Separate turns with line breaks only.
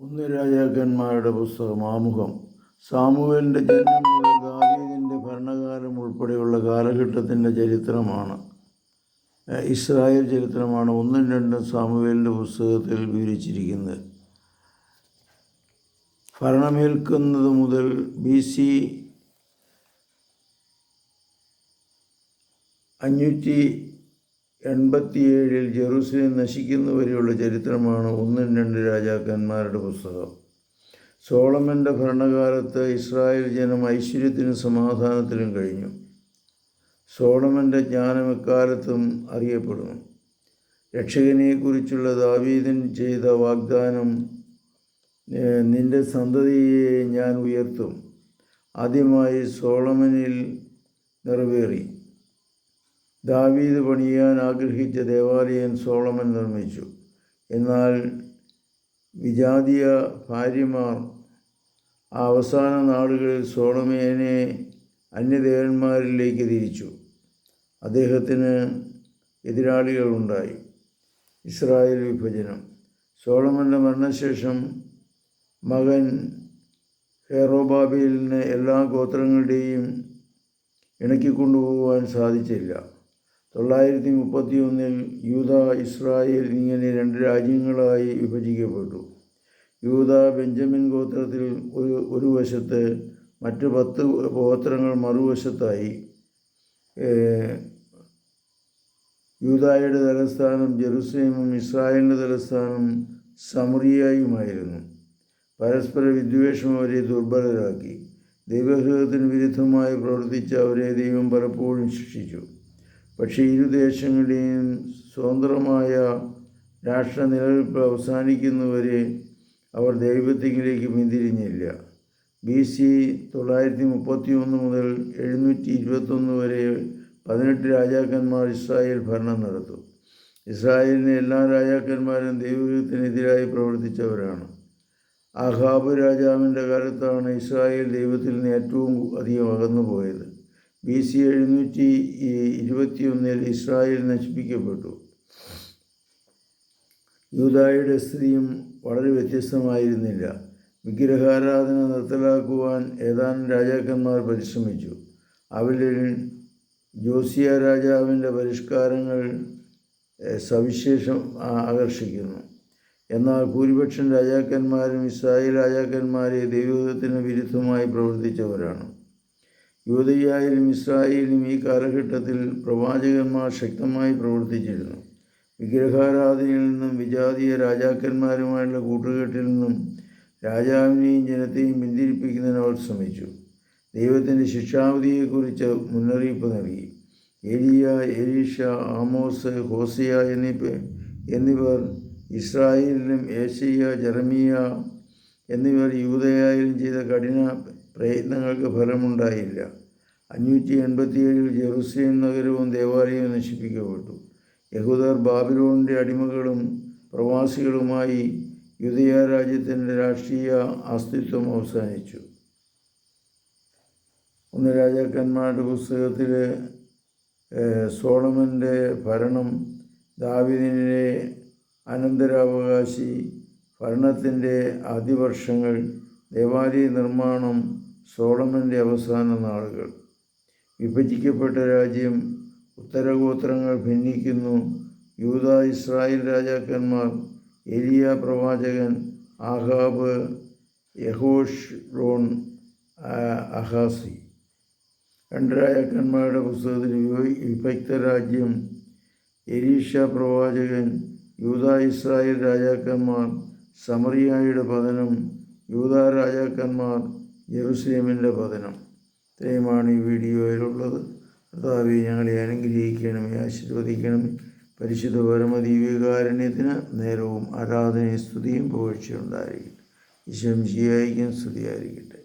ഒന്ന് രാജാക്കന്മാരുടെ പുസ്തകം ആമുഖം. സാമുവേലിന്റെ ജനനം മുതൽ ഭരണകാലം ഉൾപ്പെടെയുള്ള കാലഘട്ടത്തിന്റെ ചരിത്രമാണ്. ഇസ്രായേൽ ചരിത്രമാണ് ഒന്നും രണ്ടും സാമുവേലിന്റെ പുസ്തകത്തിൽ വിവരിച്ചിരിക്കുന്നത്. ഭരണമേൽക്കുന്നത് മുതൽ ബി സി അഞ്ഞൂറ്റി എൺപത്തിയേഴിൽ ജെറൂസലേം നശിക്കുന്നവരെയുള്ള ചരിത്രമാണ് ഒന്നും രണ്ട് രാജാക്കന്മാരുടെ പുസ്തകം. സോളമന്റെ ഭരണകാലത്ത് ഇസ്രായേൽ ജനം ഐശ്വര്യത്തിനും സമാധാനത്തിനും കഴിഞ്ഞു. സോളമന്റെ ജ്ഞാനം എക്കാലത്തും അറിയപ്പെടുന്നു. രക്ഷകനെക്കുറിച്ചുള്ള ദാവീദൻ ചെയ്ത വാഗ്ദാനം നിന്റെ സന്തതിയെ ഞാൻ ഉയർത്തും. ആദ്യമായി സോളമനിൽ നിറവേറി. ദാവീദ് പണിയാൻ ആഗ്രഹിച്ച ദേവാലയം സോളമൻ നിർമ്മിച്ചു. എന്നാൽ വിജാതീയ ഭാര്യമാർ ആ അവസാന നാളുകളിൽ സോളമേനെ അന്യദേവന്മാരിലേക്ക് തിരിച്ചു. അദ്ദേഹത്തിന് എതിരാളികളുണ്ടായി ഇസ്രായേൽ വിഭജനം. സോളമന്റെ മരണശേഷം മകൻ ഹെറോബാബേലിന് എല്ലാ ഗോത്രങ്ങളുടെയും ഇണക്കിക്കൊണ്ടുപോകുവാൻ സാധിച്ചില്ല. തൊള്ളായിരത്തി മുപ്പത്തി ഒന്നിൽ യൂത ഇസ്രായേൽ ഇങ്ങനെ രണ്ട് രാജ്യങ്ങളായി വിഭജിക്കപ്പെട്ടു. യൂത ബെഞ്ചമിൻ ഗോത്രത്തിൽ ഒരു ഒരു വശത്ത് മറ്റ് പത്ത് ഗോത്രങ്ങൾ മറുവശത്തായി യൂതായുടെ തലസ്ഥാനം ജെറുസലേമും ഇസ്രായേലിന്റെ തലസ്ഥാനം സമറിയായുമായിരുന്നു. പരസ്പര വിദ്വേഷം അവരെ ദുർബലരാക്കി. ദൈവഹൃദത്തിന് വിരുദ്ധമായി പ്രവർത്തിച്ച അവരെ ദൈവം പലപ്പോഴും ശിക്ഷിച്ചു. പക്ഷേ ഇരു ദേശങ്ങളുടെയും സ്വതന്ത്രമായ രാഷ്ട്ര നിലനിൽപ്പ് അവസാനിക്കുന്നവരെ അവർ ദൈവത്തിങ്കിലേക്ക് പിന്തിരിഞ്ഞില്ല. ബി സി തൊള്ളായിരത്തി മുപ്പത്തി ഒന്ന് മുതൽ എഴുന്നൂറ്റി ഇരുപത്തൊന്ന് വരെ പതിനെട്ട് രാജാക്കന്മാർ ഇസ്രായേൽ ഭരണം നടത്തും. ഇസ്രായേലിലെ എല്ലാ രാജാക്കന്മാരും ദൈവത്തിനെതിരായി പ്രവർത്തിച്ചവരാണ്. ആഹാബ് രാജാവിന്റെ കാലത്താണ് ഇസ്രായേൽ ദൈവത്തിൽ നിന്ന് ഏറ്റവും അധികം അകന്നു പോയത് ബി സി എഴുന്നൂറ്റി ഇരുപത്തിയൊന്നിൽ ഇസ്രായേൽ നശിപ്പിക്കപ്പെട്ടു. യൂതായുടെ സ്ഥിതിയും വളരെ വ്യത്യസ്തമായിരുന്നില്ല. വിഗ്രഹാരാധന നിർത്തലാക്കുവാൻ ഏതാനും രാജാക്കന്മാർ പരിശ്രമിച്ചു. അവരിൽ ജോസിയ രാജാവിന്റെ പരിഷ്കാരങ്ങൾ സവിശേഷം ആകർഷിക്കുന്നു. എന്നാൽ ഭൂരിപക്ഷം രാജാക്കന്മാരും ഇസ്രായേൽ രാജാക്കന്മാരെ ദൈവത്തിന് വിരുദ്ധമായി പ്രവർത്തിച്ചവരാണ്. യൂതയായാലും ഇസ്രായേലും ഈ കാലഘട്ടത്തിൽ പ്രവാചകന്മാർ ശക്തമായി പ്രവർത്തിച്ചിരുന്നു. വിഗ്രഹാരാധനയിൽ നിന്നും വിജാതീയ രാജാക്കന്മാരുമായുള്ള കൂട്ടുകെട്ടിൽ നിന്നും രാജാവിനെയും ജനത്തെയും പിന്തിരിപ്പിക്കുന്നതിന് അവർ ശ്രമിച്ചു. ദൈവത്തിന്റെ ശിക്ഷാവധിയെക്കുറിച്ച് മുന്നറിയിപ്പ് നൽകി. എലിയ എലീഷ ആമോസ് ഹോസിയ എന്നീ എന്നിവർ ഇസ്രായേലിലും ഏഷ്യ ജെറമിയ എന്നിവർ യൂതയായാലും ചെയ്ത കഠിന പ്രയത്നങ്ങൾക്ക് ഫലമുണ്ടായില്ല. അഞ്ഞൂറ്റി എൺപത്തിയേഴിൽ ജെറുസലേം നഗരവും ദേവാലയവും നശിപ്പിക്കപ്പെട്ടു. യഹൂദർ ബാബിലോണിന്റെ അടിമകളും പ്രവാസികളുമായി യുദ്ധയ രാജ്യത്തിന്റെ രാഷ്ട്രീയ അസ്തിത്വം അവസാനിച്ചു. ഒന്ന് രാജാക്കന്മാരുടെ പുസ്തകത്തിൽ സോളമന്റെ ഭരണം ദാവിദിനെ അനന്തരാവകാശി ഭരണത്തിന്റെ ആദ്യവർഷങ്ങൾ ദേവാലയ നിർമ്മാണം സോളമന്റെ അവസാന നാളുകൾ. വിഭജിക്കപ്പെട്ട രാജ്യം ഉത്തരഗോത്രങ്ങൾ ഭിന്നിക്കുന്നു. യൂത ഇസ്രായേൽ രാജാക്കന്മാർ എലിയ പ്രവാചകൻ ആഹാബ് യഹോഷ് റോൺ അഹാസി. രണ്ട് രാജാക്കന്മാരുടെ പുസ്തകത്തിൽ വിഭക്ത രാജ്യം എലീഷ പ്രവാചകൻ യൂത ഇസ്രായേൽ രാജാക്കന്മാർ സമറിയായുടെ പതനം യൂത രാജാക്കന്മാർ ജെറുസലേമിന്റെ പതനം. ഇത്രയുമാണ് ഈ വീഡിയോയിലുള്ളത്. കർത്താവെ ഞങ്ങളെ അനുഗ്രഹിക്കണമേ ആശീർവദിക്കണമേ. പരിശുദ്ധ പരമദീവികാരണ്യത്തിന് നേരവും ആരാധനയും സ്തുതിയും പുകഴ്ചയുണ്ടായിരിക്കട്ടെ ഈശ്വരം ജിയായിരിക്കും സ്തുതിയായിരിക്കട്ടെ.